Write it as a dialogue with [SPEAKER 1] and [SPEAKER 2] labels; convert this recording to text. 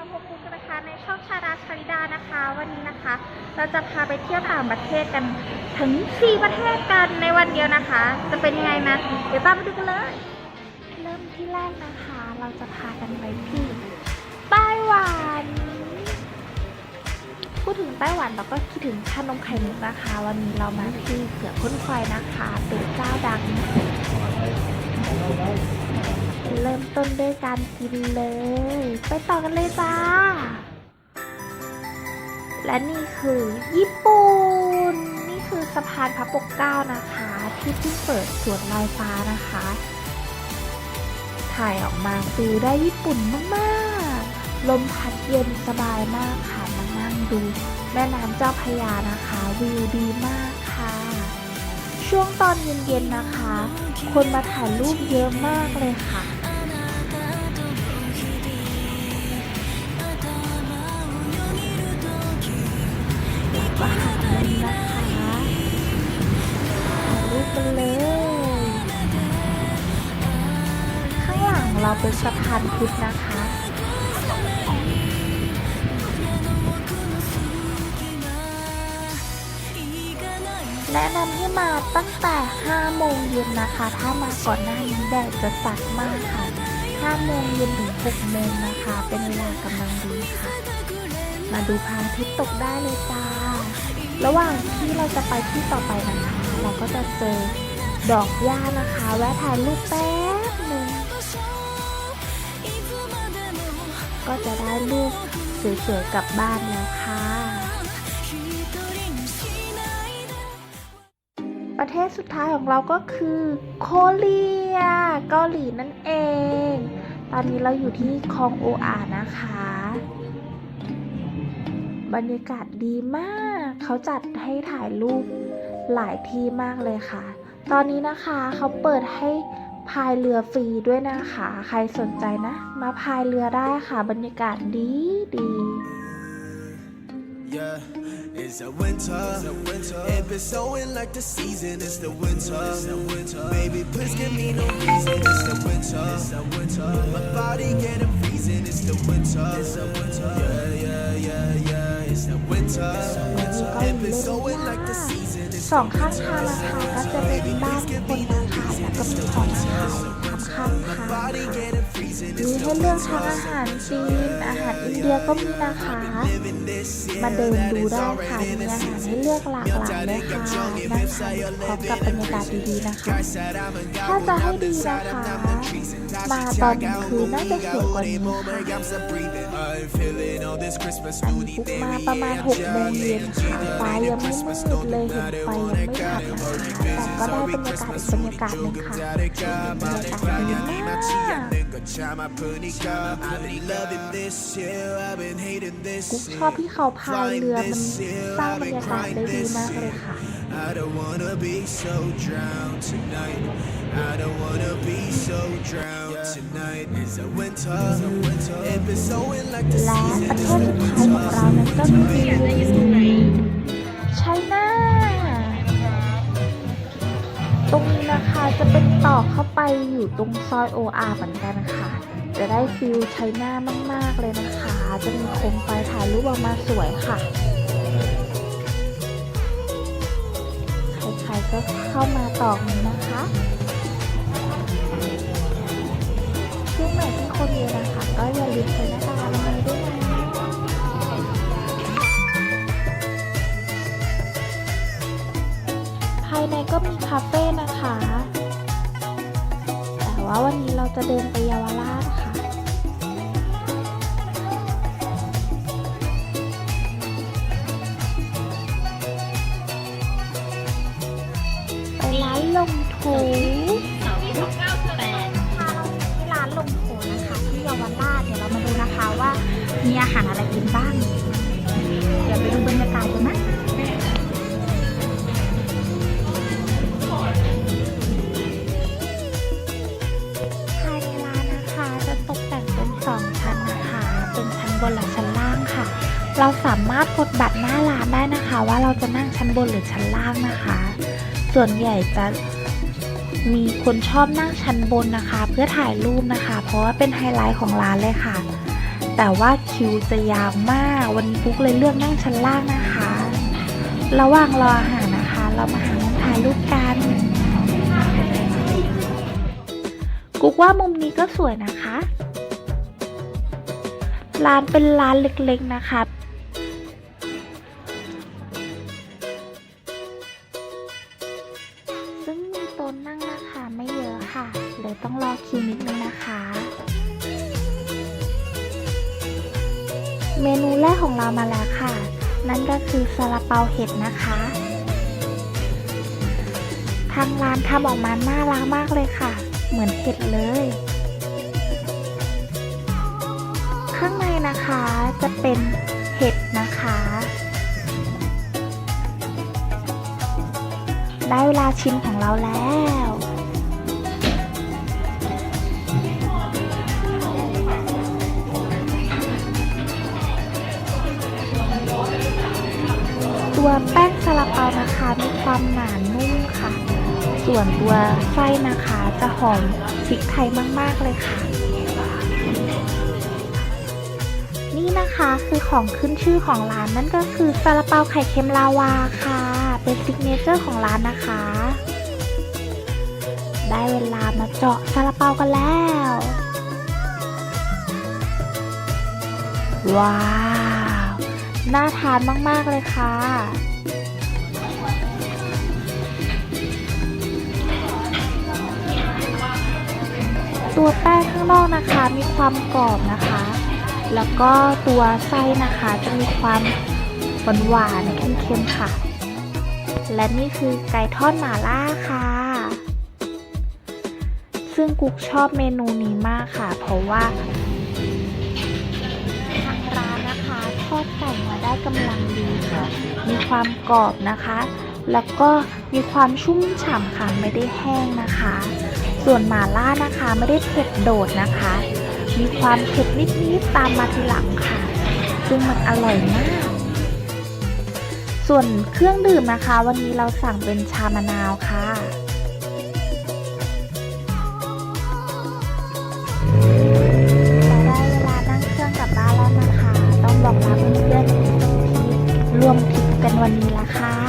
[SPEAKER 1] มาพบกันนะคะในช่องชาดาชาริดานะคะ วันนี้นะคะ เราจะพาไปเที่ยวต่างประเทศกันถึง 4 ประเทศกันในวันเดียวนะคะ จะเป็นยังไงนะเดี๋ยวตามไปดูกันเลย เริ่มที่แรกนะคะ เราจะพากันไปที่ไต้หวันพูดถึงไต้หวันเราก็คิดถึงชานมไข่มุกนะคะ วันนี้เรามาที่เสือพ่นไฟนะคะเป็นเจ้าดัง เริ่มต้นด้วยการกินเลย ไปต่อกันเลยจ้า และนี่คือญี่ปุ่น นี่คือสะพานพระปกเก้านะคะ ที่เพิ่งเปิดสวนลอยฟ้านะคะ ถ่ายออกมาฟิลได้ญี่ปุ่นมากๆ ลมพัดเย็นสบายมากค่ะ มานั่งดูแม่น้ำเจ้าพยานะคะ วิวดีมากค่ะช่วงตอนเย็นๆนะคะ คนมาถ่ายรูปเยอะมากเลยค่ะ เป็นสะพานพุทธนะคะ แนะนำให้มาตั้งแต่ 5 โมงเย็นนะคะ ถ้ามาก่อนหน้านี้แดดจะจัดมากค่ะ 5 โมงเย็นถึง 6 โมงนะคะ เป็นเวลากำลังดีค่ะ มาดูพระอาทิตย์ตกได้เลยจ้า ระหว่างที่เราจะไปที่ต่อไปนะคะ เราก็จะเจอดอกหญ้านะคะ แวะถ่ายรูปแป๊บ ก็จะได้รูปสวยๆกลับบ้านแล้วค่ะ ประเทศสุดท้ายของเราก็คือโคเรียเกาหลีนั่นเอง ตอนนี้เราอยู่ที่คลองโออานะคะ บรรยากาศดีมาก เขาจัดให้ถ่ายรูปหลายที่มากเลยค่ะ ตอนนี้นะคะเขาเปิดให้ พายเรือฟรีด้วยนะคะ ใครสนใจนะ มาพายเรือได้ค่ะ บรรยากาศดีดี
[SPEAKER 2] Yeah, it's the winter. It been snowing like the season. It's the winter. Baby, please give me no reason. It's the winter. My body getting freezing. It's the winter. Yeah, yeah, yeah, yeah. It's the winter. It been snowing like the season. It's
[SPEAKER 1] สองข้างทางนะคะก็จะเป็นบ้านคน นะคะแล้วก็มีของขายทำข้าง มีให้เลือกทั้งอาหารจีน อาหารอินเดียก็มีนะคะ มาเดินดูได้ค่ะ มีอาหารให้เลือกหลากหลายเลยค่ะนะคะพร้อมกับบรรยากาศดีๆนะคะ ถ้าจะให้ดีนะคะ มาตอนกลางคืนน่าจะสวยกว่านี้ค่ะอันนี้ปุ๊กมาประมาณ6โมงเย็นค่ะฟ้ายังไม่มืดเลยเห็นไฟยังไม่ทัดนะคะแต่ก็ได้บรรยากาศอีกบรรยากาศหนึ่งค่ะบรรยากาศดีมาก กุ๊กชอบที่เขาพายเรือมันสร้างบรรยากาศได้ดีมากเลยค่ะ
[SPEAKER 2] I don't wanna be so drowned tonight. I don't wanna be so drowned tonight. It's a winter. It been snowing like the
[SPEAKER 1] และ
[SPEAKER 2] season.
[SPEAKER 1] ประเทศสุดท้ายของเรานั้นก็คือไชน่า ตรงนี้นะคะจะเป็นต่อเข้าไปอยู่ตรงซอยโออาเหมือนกันค่ะ จะได้ฟิลไชน่ามาก ๆ เลยนะคะ จะมีโคมไฟถ่ายรูปออกมาสวยค่ะ ใครๆก็เข้ามาต่อนี้นะคะช่วงไหนที่คนเยอะนะคะ ก็อย่าลืมใส่หน้ากากอนามัยด้วยนะ ในก็มีคาเฟ่นะคะ แต่ว่าวันนี้เราจะเดินไปเยาวราชค่ะ ไปร้านลงถูพาเราที่ร้านลงถูนะคะ ที่เยาวราชเดี๋ยวเรามาดูนะคะว่ามีอาหารอะไรกินบ้าง บนและชั้นล่างค่ะ เราสามารถกดบัตรหน้าร้านได้นะคะ ว่าเราจะนั่งชั้นบนหรือชั้นล่างนะคะ ส่วนใหญ่จะมีคนชอบนั่งชั้นบนนะคะ เพื่อถ่ายรูปนะคะ เพราะว่าเป็นไฮไลท์ของร้านเลยค่ะแแต่ว่าคิวจะยาวมากวันนี้ปุ๊กเลยเลือกนั่งชั้นล่างนะคะ ระหว่างรออาหารนะคะ เรามาหามุมถ่ายรูปกันกุ๊กว่ามุมนี้ก็สวยนะคะ ร้านเป็นร้านเล็กๆนะคะซึ่งมีโต๊ะนั่งนะคะไม่เยอะค่ะเลยต้องรอคิวนิดนึงนะคะ เมนูแรกของเรามาแล้วค่ะ นั่นก็คือซาลาเปาเห็ดนะคะทางร้านทำออกมาน่ารักมากเลยค่ะ เหมือนเห็ดเลย นะคะจะเป็นเห็ดนะคะ ได้เวลาชิมของเราแล้วตัวแป้งซาลาเปานะคะมีความหนานุ่มค่ะ ส่วนตัวไส้นะคะจะหอมพริกไทยมาก ๆ เลยค่ะ นี่นะคะคือของขึ้นชื่อของร้านนั่นก็คือซาลาเปาไข่เค็มลาวาค่ะ เป็นซิกเนเจอร์ของร้านนะคะ ได้เวลามาเจาะซาลาเปากันแล้ว ว้าว น่าทานมากๆเลยค่ะตัวแป้งข้างนอกนะคะมีความกรอบนะคะ แล้วก็ตัวไส้นะคะจะมีความหวานหวานๆเค็มๆค่ะ และนี่คือไก่ทอดหม่าล่าค่ะ ซึ่งกุ๊กชอบเมนูนี้มากค่ะ เพราะว่าทางร้านนะคะทอดไก่มาได้กำลังดีค่ะ มีความกรอบนะคะ แล้วก็มีความชุ่มฉ่ำค่ะไม่ได้แห้งนะคะ ส่วนหม่าล่านะคะไม่ได้เผ็ดโดดนะคะ มีความเผ็ดนิดๆตามมาทีหลังค่ะ ซึ่งมันอร่อยมาก ส่วนเครื่องดื่มนะคะ วันนี้เราสั่งเป็นชามะนาวค่ะได้เวลานั่งเครื่องกลับบ้านแล้วนะคะต้องบอกลาเพื่อนๆที่ร่วมทริปกันวันนี้ละค่ะ